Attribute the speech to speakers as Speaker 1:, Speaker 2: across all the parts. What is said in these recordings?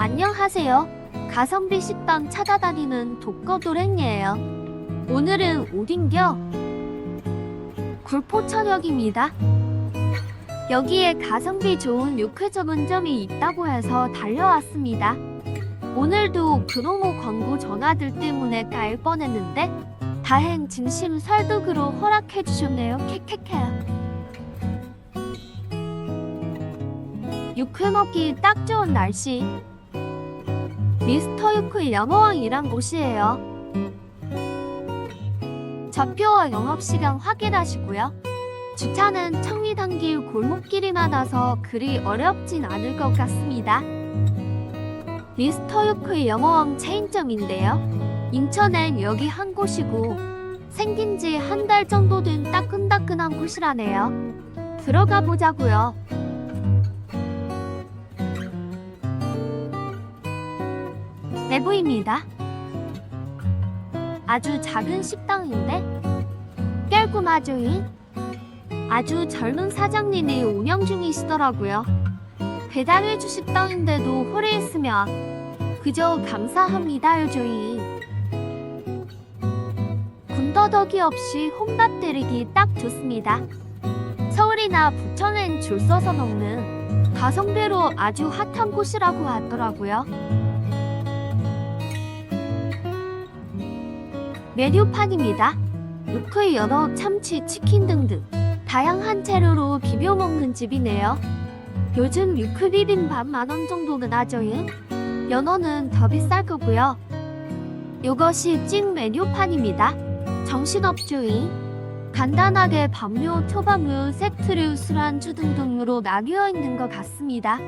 Speaker 1: 안녕하세요. 가성비 식당 찾아다니는 독거도랭이에요. 오늘은 어딘겨? 굴포천역입니다. 여기에 가성비 좋은 육회 전문점이 있다고 해서 달려왔습니다. 오늘도 그로모 광고 전화들 때문에 까일 뻔했는데 다행 진심 설득으로 허락해 주셨네요. 캐캐캐. 육회 먹기 딱 좋은 날씨. 미스터 유크 영어왕이란 곳이에요. 좌표와 영업시간 확인하시고요. 주차는 청리단길 골목길이 많아서 그리 어렵진 않을 것 같습니다. 미스터 유크의 영어왕 체인점인데요. 인천엔 여기 한 곳이고 생긴 지 한 달 정도 된 따끈따끈한 곳이라네요. 들어가 보자고요. 내부입니다. 아주 작은 식당인데 깔끔하죠잉? 아주 젊은 사장님이 운영 중이시더라고요. 배달해 주 식당인데도 홀에 있으면 그저 감사합니다 요조잉. 군더더기 없이 혼밥 때리기 딱 좋습니다. 서울이나 부천엔 줄 서서 먹는 가성비로 아주 핫한 곳이라고 하더라고요. 메뉴판입니다. 육회, 연어, 참치, 치킨 등등 다양한 재료로 비벼 먹는 집이네요. 요즘 육회 비빔밥 만 원 정도는 하죠잉? 연어는 더 비쌀 거고요. 요것이 찐 메뉴판입니다. 정신없죠잉? 간단하게 밥류, 초밥류, 세트류, 술안주 등등으로 나뉘어 있는 것 같습니다.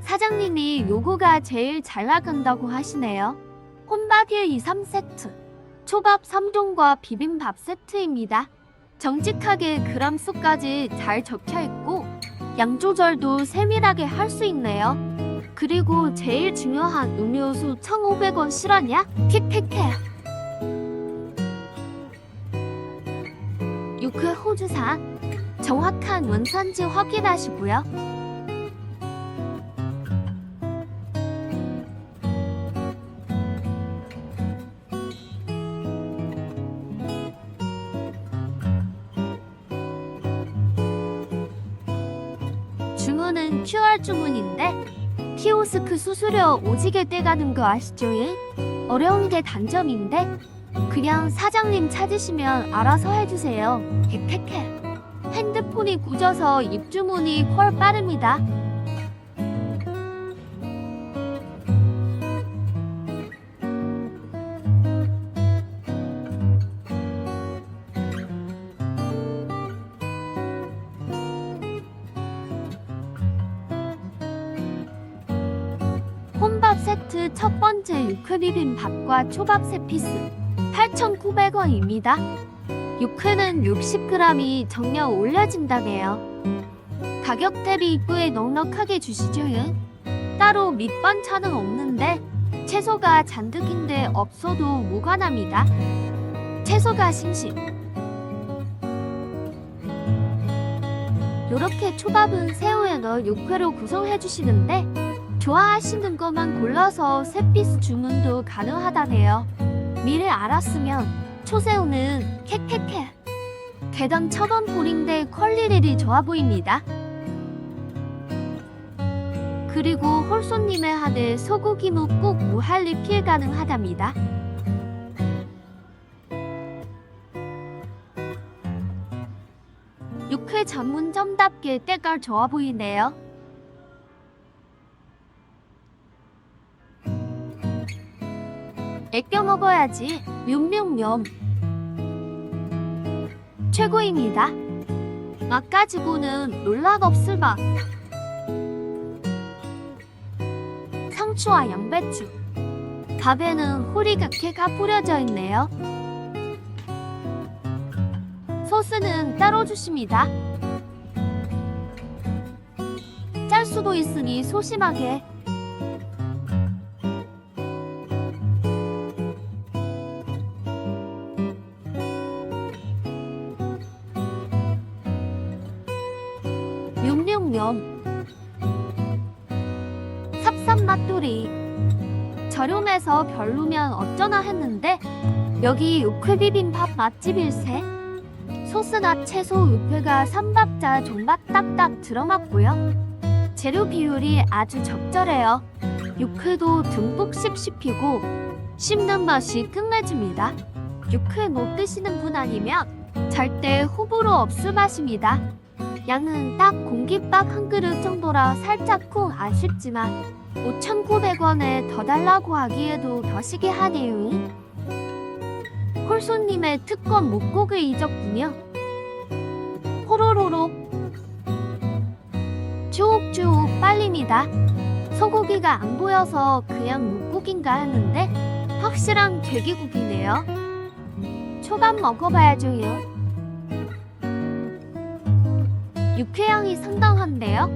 Speaker 1: 사장님이 요거가 제일 잘 나간다고 하시네요. 혼밥 1, 2, 3세트. 초밥 3종과 비빔밥 세트입니다. 정직하게 그람수까지 잘 적혀 있고 양 조절도 세밀하게 할 수 있네요. 그리고 제일 중요한 음료수 1,500원 실화냐? 킥킥해. 육회 호주산 정확한 원산지 확인하시고요. 주문은 QR 주문인데 키오스크 수수료 오지게 떼가는 거 아시죠? 예? 어려운 게 단점인데 그냥 사장님 찾으시면 알아서 해주세요. 객택해. 핸드폰이 굳어서 입주문이 훨 빠릅니다. 세트 첫 번째 육회 비빔밥과 초밥 세 피스 8,900원입니다. 육회는 60g이 정량 올려진다네요. 가격 대비 입구에 넉넉하게 주시죠. 응? 따로 밑반찬은 없는데 채소가 잔뜩인데 없어도 무관합니다. 채소가 싱싱. 요렇게 초밥은 새우에 넣어 육회로 구성해 주시는데 좋아하시는 것만 골라서 세 피스 주문도 가능하다네요. 미리 알았으면 초새우는 캐캐캐. 개당 천원 볼인데 퀄리티이 좋아 보입니다. 그리고 홀손님의 한해 소고기 묵국 무할리 필 가능하답니다. 육회 전문점답게 때깔 좋아 보이네요. 애껴 먹어야지. 묠묠묠. 최고입니다. 맛 가지고는 논란 없을 맛. 상추와 양배추. 밥에는 호리각해가 뿌려져 있네요. 소스는 따로 주십니다. 짤 수도 있으니 소심하게. 묠묠묠 삽삽 맛돌이 저렴해서 별로면 어쩌나 했는데 여기 육회 비빔밥 맛집일세. 소스나 채소 육회가 삼박자 존맛 딱딱 들어맞고요. 재료 비율이 아주 적절해요. 육회도 듬뿍 씹씹히고 씹는 맛이 끝내줍니다. 육회 못 드시는 분 아니면 절대 호불호 없을 맛입니다. 양은 딱 공깃밥 한 그릇 정도라 살짝 쿵 아쉽지만 5,900원에 더 달라고 하기에도 더 시게 하네요. 홀손님의 특권 목고기 잊었군요. 호로로로 쭉쭉 빨립니다. 소고기가 안 보여서 그냥 묵고기인가 했는데 확실한 돼지고기네요. 초밥 먹어봐야죠요. 육회향이 상당한데요.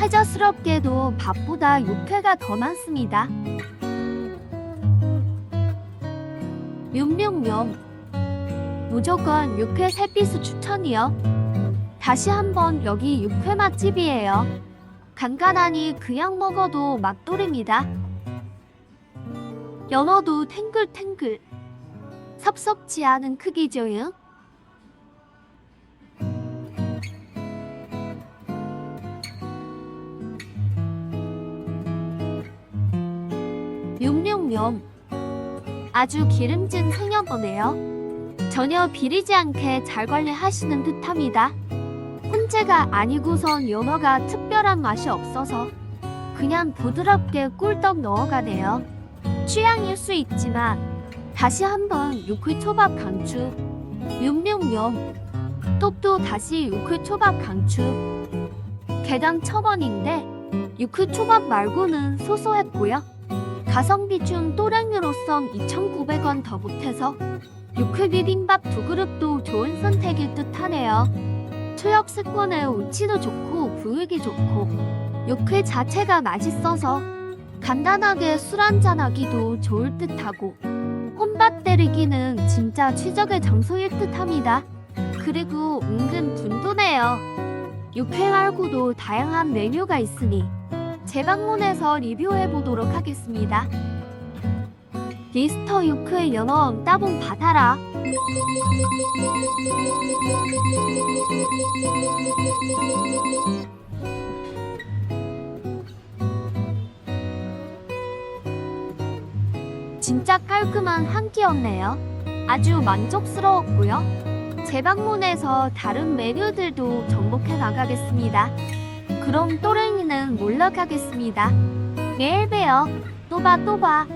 Speaker 1: 해저스럽게도 밥보다 육회가 더 많습니다. 뇸뇸뇸 무조건 육회 세피스 추천이요. 다시 한번 여기 육회 맛집이에요. 간간하니 그냥 먹어도 맛돌입니다. 연어도 탱글탱글 섭섭지 않은 크기죠요. 뇸뇸뇸 아주 기름진 생연어네요. 전혀 비리지 않게 잘 관리하시는 듯합니다. 혼재가 아니고선 연어가 특별한 맛이 없어서 그냥 부드럽게 꿀떡 넣어가네요. 취향일 수 있지만 다시 한번 육회 초밥 강추. 뇸뇸뇸 톱도 다시 육회 초밥 강추. 개당 천 원인데 육회 초밥 말고는 소소했고요. 가성비 중 또량유로선 2,900원 더 보태서 육회 비빔밥 두 그릇도 좋은 선택일 듯 하네요. 초역 스콘에 우치도 좋고 부육이 좋고 육회 자체가 맛있어서 간단하게 술 한잔 하기도 좋을 듯하고 혼밥 때리기는 진짜 최적의 장소일 듯합니다. 그리고 은근 든든해요. 육회 말고도 다양한 메뉴가 있으니 재방문해서 리뷰해 보도록 하겠습니다. 리스터 육회 연어 따봉 받아라. 진짜 깔끔한 한 끼였네요. 아주 만족스러웠고요. 재방문해서 다른 메뉴들도 정복해 나가겠습니다. 그럼 또랭이는 몰러 가겠습니다. 내일 봬요. 또 봐, 또 봐.